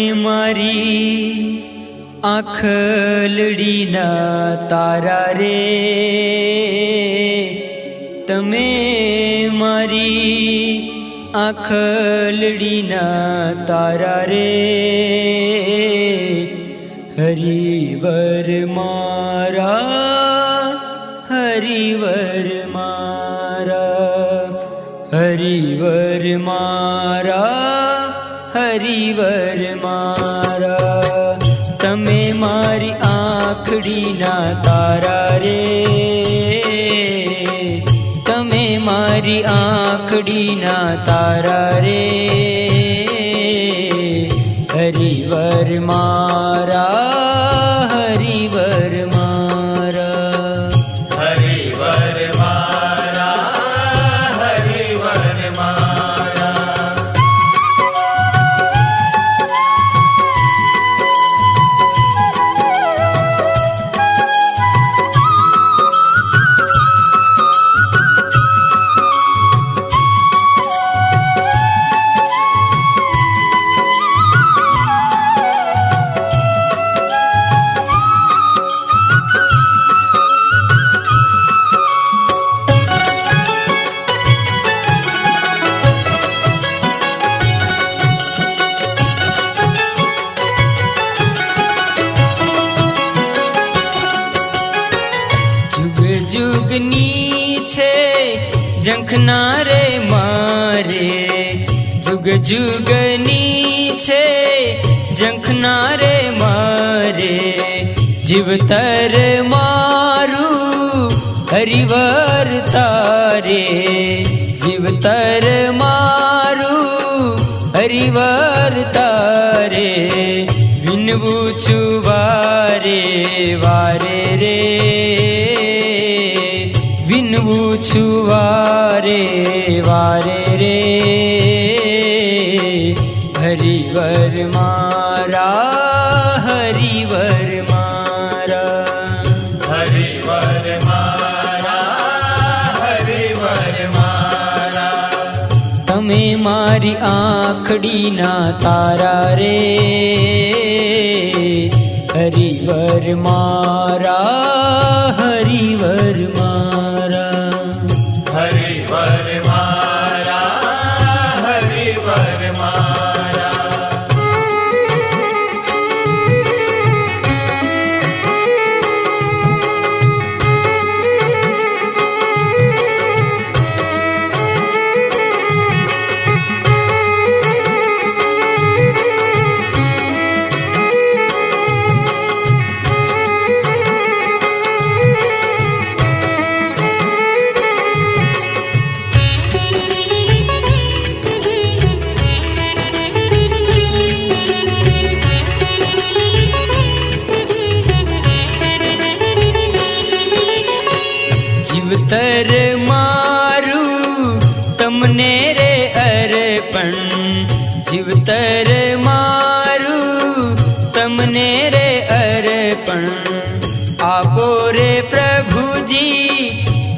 મારી આખલડીના તારા રે. તમે મારી આખલડીના તારા રે. હરિવર મારા હરિવર મારા હરિવર મારા હરિવર મારા તમે મારી આંખડીના તારા રે. તમે મારી આંખડીના તારા રે. હરિવર મારા જુગની છે જંખના રે મારે જુગ જુગની છે જંખના રે મારે જીવતર મારું હરિવર તારે જીવતર મારું હરિવર તારે વિનવું છું વારે વારે રે વિનવું છું વારે વારે રે હરિવર મારા હરિવર મારા. હરિવર મારા હરિવર મારા. તમે મારી આંખડીના તારા રે હરિવર મારા હરિવર મારા જીવતર મારું, તમને રે અર્પણ. જીવતર મારું, તમને રે અર્પણ. આપો રે પ્રભુજી,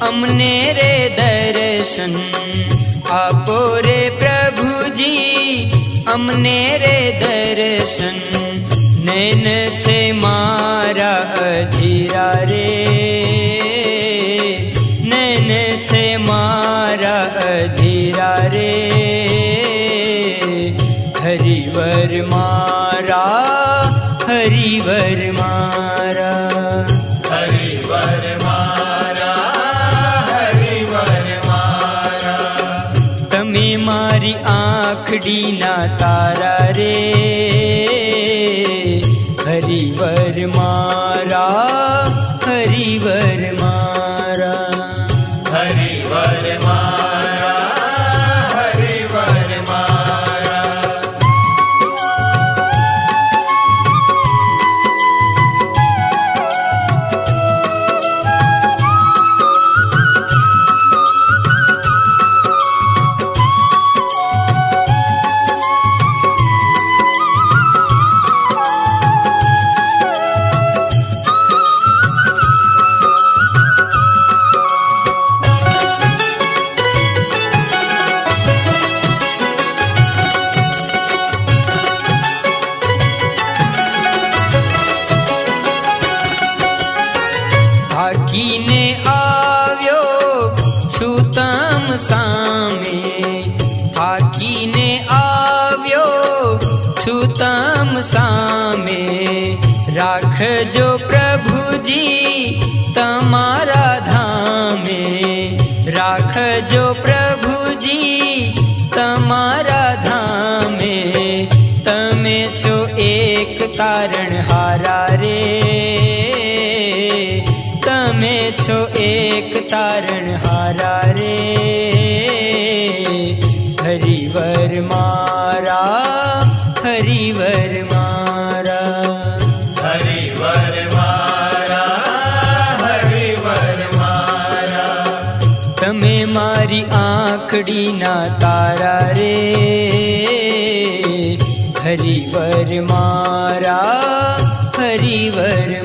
અમને રે દર્શન. આપો રે પ્રભુજી, અમને રે દર્શન. નૈન છે મારા અધીરા રે. हरिवर मारा हरिवर मारा। हरिवर मारा हरिवर मारा। तमे मारी मा ना तारा થાકીને આવ્યો છું તમ સામે. રાખજો પ્રભુજી તમારા ધામે. રાખજો પ્રભુજી તમારા ધામે. તમે છો એક તારણ હારા રે. છો એક તારણ હારા રે. હરિવર મારા હરિવર મારા. હરિવર મારા હરિવર મારા. તમે મારી આંખડીના તારા રે. હરિવર મારા હરિવર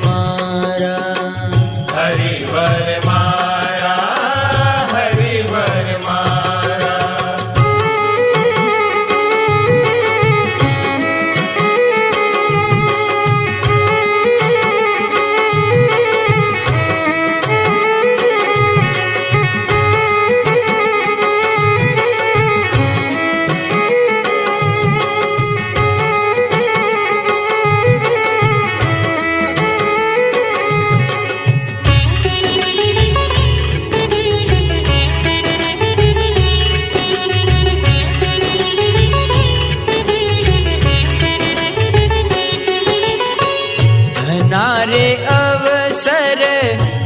ધનારે અવસર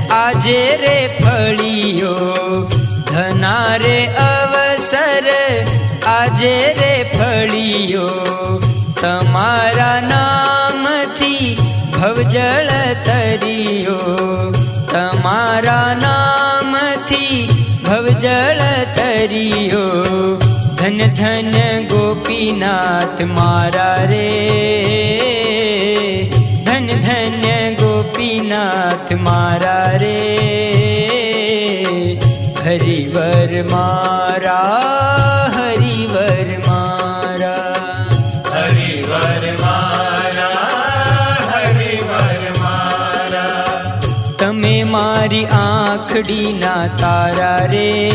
આજે રે ફળિયો ધનારે અવસર આજે રે ફળિયો તમારા નામથી ભવજળ તરિયો. તમારા નામથી ભવજળ તરિયો. ધન ધન ગોપીનાથ મારા રે. ધન ધન્ય ગોપીનાથ મારા રે. હરિવર મારા હરિવર મારા. હરિવર મારા હરિવર મારા. તમે મારી આંખડીના તારા રે.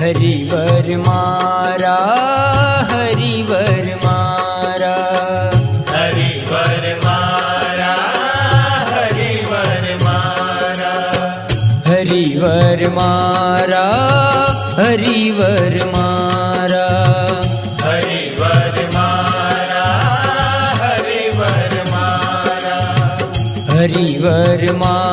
હરિવર મારા હરિવર મારા. હરિવર મારા હરિવર મારા. હરિવર મારા હરિવર મારા. હરિવર મારા